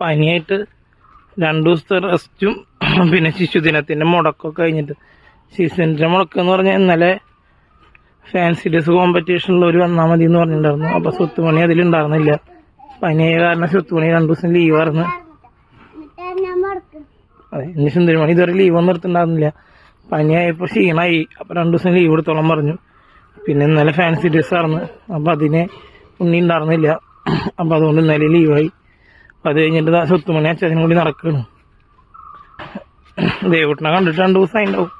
പനിയായിട്ട് രണ്ട് ദിവസത്തെ റെസ്റ്റും പിന്നെ ശിശുദിനത്തിന്റെ മുടക്കമൊക്കെ കഴിഞ്ഞിട്ട്. ശിശുദിനത്തിന്റെ മുടക്കം എന്ന് പറഞ്ഞാൽ ഇന്നലെ ഫാൻസി ഡ്രസ് കോമ്പറ്റീഷനിൽ ഒരു വന്നാൽ മതി എന്ന് പറഞ്ഞിട്ടുണ്ടായിരുന്നു. അപ്പോൾ സ്വത്തുമണി അതിലുണ്ടായിരുന്നില്ല. പനിയായ കാരണം സ്വത്തുമണി രണ്ടു ദിവസം ലീവായിരുന്നു അതെ ഇനി സുന്ദരിമണി ഇതുവരെ ലീവ് ഒന്നും എടുത്തിട്ടുണ്ടായിരുന്നില്ല. പനിയായപ്പോൾ ക്ഷീണമായി അപ്പോൾ രണ്ട് ദിവസം ലീവ് എടുത്തോളം പറഞ്ഞു. പിന്നെ ഇന്നലെ ഫാൻസി ഡ്രസ് ആയിരുന്നു. അപ്പോൾ അതിനെ ഉണ്ണി ഉണ്ടായിരുന്നില്ല. അപ്പോൾ അതുകൊണ്ട് ഇന്നലെ ലീവായി അത് കഴിഞ്ഞിട്ട് സ്വത്തുമണി അച്ഛനും കൂടി നടക്കുകയാണ് ദേവൂട്ടിനെ കണ്ടിട്ട് രണ്ടു ദിവസം ഉണ്ടാവും.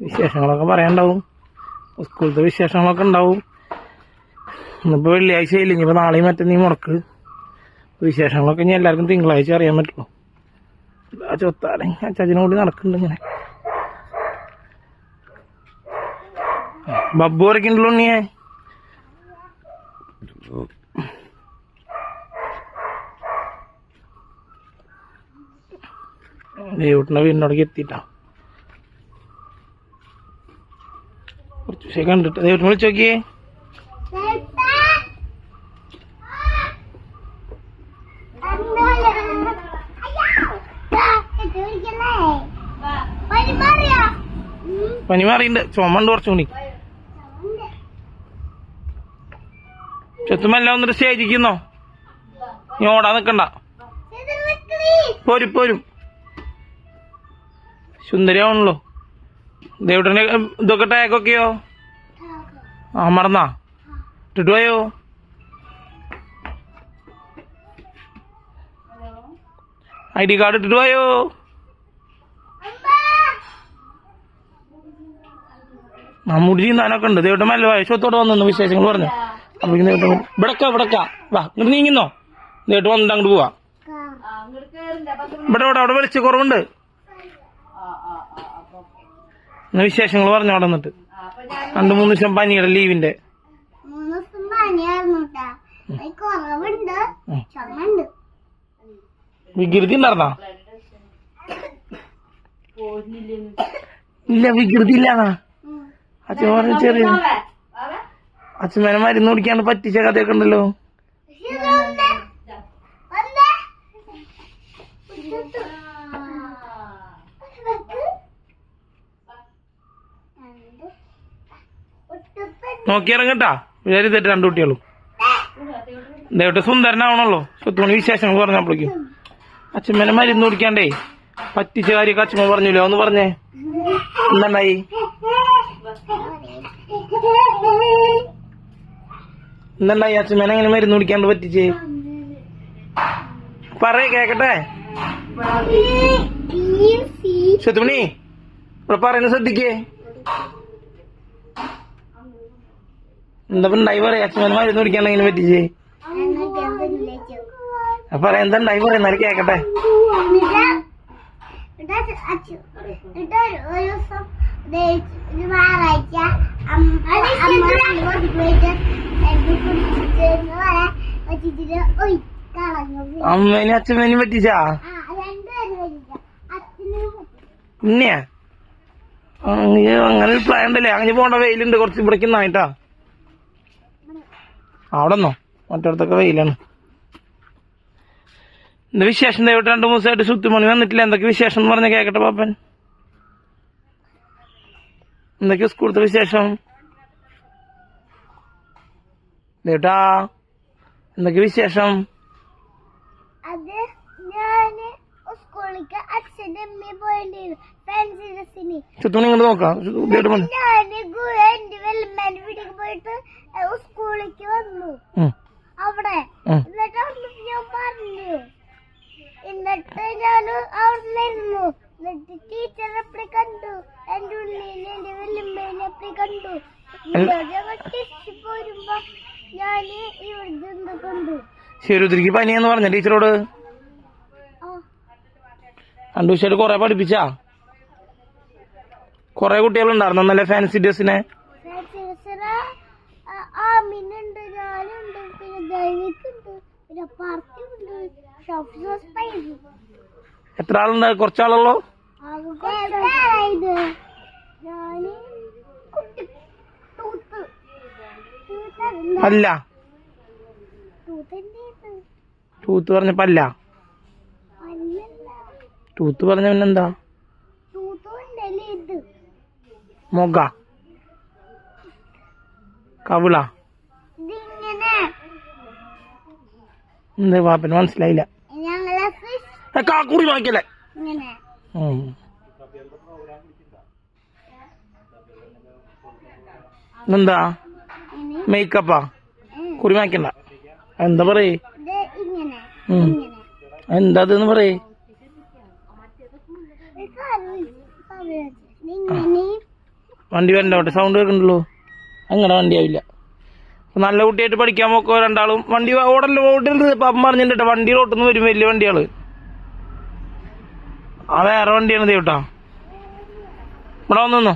വിശേഷങ്ങളൊക്കെ പറയാനുണ്ടാവും. സ്കൂളത്തെ വിശേഷങ്ങളൊക്കെ ഉണ്ടാവും. ഇന്നിപ്പോൾ വെള്ളിയാഴ്ച ഇല്ല ഇനിയിപ്പോൾ നാളെയും മറ്റന്നീ മുടക്ക്. വിശേഷങ്ങളൊക്കെ ഇനി എല്ലാവർക്കും തിങ്കളാഴ്ച അറിയാൻ പറ്റുള്ളൂ. ആ ചൊത്താലും അച്ചാച്ചനും കൂടി നടക്കുന്നുണ്ട് ഇങ്ങനെ. ബബ്ബു വരയ്ക്കുണ്ടല്ലോ ഉണ്ണിയെ? ദേവൂട്ടിന്റെ വീടിനോടേക്ക് എത്തിയിട്ടാ. കുറച്ച് ദിവസം കണ്ടിട്ട്. ദേവൂട്ടിനെ വിളിച്ചു നോക്കിയേ. പനി മാറിയിണ്ട്. ചുമണ്ട് കുറച്ചുകൂടി ചെത്തുമെല്ലാം ഒന്നിട്ട് സ്റ്റേജിക്കുന്നോ നീ ഓടാൻ നിക്കണ്ട. പോരും പോരും. സുന്ദരിയാവണല്ലോ ദേവട്ടന്റെ ഇതൊക്കെ ടാഗൊക്കെയോ ആ മറന്നാ? ഇട്ടിട്ട് പോയോ ഐ ഡി കാർഡ് ഇട്ടിട്ട് പോയോ മമ്മൂടി താനൊക്കെ ഉണ്ട് ദേവട്ടം ശോത്തോടെ വന്നു വിശേഷങ്ങൾ പറഞ്ഞു. അപ്പൊ ദേവട്ടം ഇവിടക്ക ഇവിടക്ക. വാ ഇങ്ങോട്ട് നീങ്ങുന്നോ? ദേവട്ടം വന്നിട്ട് അങ്ങോട്ട് പോവാ. ഇവിടെ ഇവിടെ അവിടെ വെളിച്ച കുറവുണ്ട് എന്നാ വിശേഷങ്ങൾ പറഞ്ഞു നടന്നിട്ട് നിന്നിട്ട്? രണ്ടു മൂന്ന് ദിവസം പനിയുടെ ലീവിന്റെ. വികൃതി ഉണ്ടായിരുന്നാ? ഇല്ല വികൃതി ഇല്ലാന്നാ അച്ഛൻ പറഞ്ഞു ചെറിയ അച്ഛനെ മരുന്ന് കുടിക്കാണ്ട് പറ്റിച്ച കഥയൊക്കെ ഉണ്ടല്ലോ. നോക്കി ഇറങ്ങട്ടാ വിചാരിച്ചിട്ട് രണ്ടു കുട്ടികളും. ദേവട്ടെ സുന്ദരനാവണല്ലോ. സ്വത്തുമണി വിശേഷങ്ങൾ പറഞ്ഞപ്പോഴേക്കും. അച്ഛമ്മേനെ മരുന്ന് കുടിക്കാണ്ടേ. പറ്റിച്ച കാര്യമൊക്കെ അച്ഛമ്മ പറഞ്ഞില്ലോ? ഒന്ന് പറഞ്ഞേ. എന്തായി എന്തായി അച്ഛമ്മേനെ എങ്ങനെ മരുന്ന് കുടിക്കാണ്ട് പറ്റിച്ച്? പറയ കേക്കട്ടെ. ശത്രുമണി ഇവിടെ പറയുന്നത് ശ്രദ്ധിക്കേ. എന്താ പറയാ അച്ഛമ്മേനെ മരുന്ന് കുടിക്കാണ്ട് എങ്ങനെ അപ്പൊ എന്താ പറയാ എന്നാലും കേക്കട്ടെ. അമ്മേനെ അച്ഛമ്മേനും പറ്റിച്ചാ? അച്ഛനും പിന്നെയാ അങ്ങനെ പ്ലാൻ ഉണ്ടല്ലേ? അങ്ങനെ പോണ്ട വെയിലുണ്ട് കുറച്ച് ഇവിടേക്ക് നായിട്ടാ അവിടെ നിന്നോ മറ്റിടത്തൊക്കെ വെയിലാണ്. എന്താ വിശേഷം? ദൈവട്ട് രണ്ട് മൂന്ന് ദിവസമായിട്ട് സുത്തുമണി വന്നിട്ടില്ല? എന്തൊക്കെ വിശേഷം എന്ന് പറഞ്ഞ കേക്കട്ടെ പാപ്പൻ. എന്തൊക്കെ സ്കൂളത്തെ വിശേഷം? ദേട്ടാ എന്തൊക്കെ വിശേഷം? അത് ഞാൻ സ്കൂളിലേക്ക് അച്ഛന്റെ അമ്മയും പോയിട്ടുണ്ടായിരുന്നു ഫാൻസി ഡ്രസ്സിന് ചുത്തുമണി ഇങ്ങോട്ട് നോക്കാം. ദേട്ട് മണി ഞാൻ എന്റെ വെല്ലമ്മേന്റെ വീട്ടിലേക്ക് പോയിട്ട് സ്കൂളിലേക്ക് വന്നു. അവിടെ. ഉം. എന്നിട്ട് അവിടുന്ന് ഞാൻ പറഞ്ഞു. എന്നിട്ട് ഞാൻ അവിടെ ഇരുന്നു. എന്നിട്ട് ടീച്ചർ എപ്പടി കണ്ടു? എന്റെ ഉള്ളിൽ എന്റെ വെല്ലമ്മേനെ എപ്പടി കണ്ടു? അല്ല- ഞങ്ങൾ തിരിച്ചു പോരുമ്പോ ഞാൻ ഇവിടെ കണ്ടു? ശരിത്തിരിക്ക് പനിയെന്ന് പറഞ്ഞ ടീച്ചറോട്. രണ്ടു ദിവസമായിട്ട് കുറെ പഠിപ്പിച്ചാ? കുറെ കുട്ടികളുണ്ടായിരുന്നു നല്ല ഫാൻസി ഡ്രസ്സിനെ എത്ര ആളുണ്ട്? കുറച്ചാളുള്ളൂ? അല്ല. ടൂത്ത് പറഞ്ഞപ്പല്ല തൂത്ത് പറഞ്ഞ പിന്നെന്താ? മൊഗ കവിള. എന്ത് പാപ്പന് മനസ്സിലായില്ല. കാക്കുറി വാങ്ങിക്കല്ലേ. എന്താ മേക്കപ്പാ. കുറി വാങ്ങിക്കണ്ട. എന്താ പറയേ? എന്താ പറയേ ഇത് കറി കറി വരണ്ട വണ്ടി വരണ്ടോട്ടെ? സൗണ്ട് കേൾക്കണ്ടല്ലോ? അങ്ങനെ വണ്ടി ആവില്ല. നല്ല കുട്ടിയായിട്ട് പഠിക്കാൻ പോക്കോ രണ്ടാളും. വണ്ടി ഓടല്ലോ ഓടരുത് പപ്പം പറഞ്ഞിട്ട് വണ്ടി റോട്ടിന്ന് വരും വലിയ വണ്ടികൾ. ആ വേറെ വണ്ടിയാണ് ദേവട്ടാ ഇവിടെ വന്നു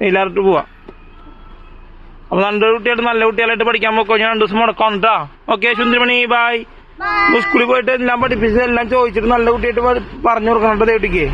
വെയിലാറിട്ട് പോവാ. അപ്പൊ രണ്ട് കുട്ടിയായിട്ട് നല്ല കുട്ടികളായിട്ട് പഠിക്കാൻ പോക്കോ. ഞാൻ രണ്ടു ദിവസം മുടക്കാം കേട്ടാ. ഓക്കെ സുന്ദരമണി ബായ് ബൈ സ്കൂളിൽ പോയിട്ട് എല്ലാം പഠിപ്പിച്ചത് എല്ലാം ചോദിച്ചിട്ട് നല്ല കുട്ടിയായിട്ട് പറഞ്ഞു കൊടുക്കണം കേട്ടോ ദേവട്ടിക്ക്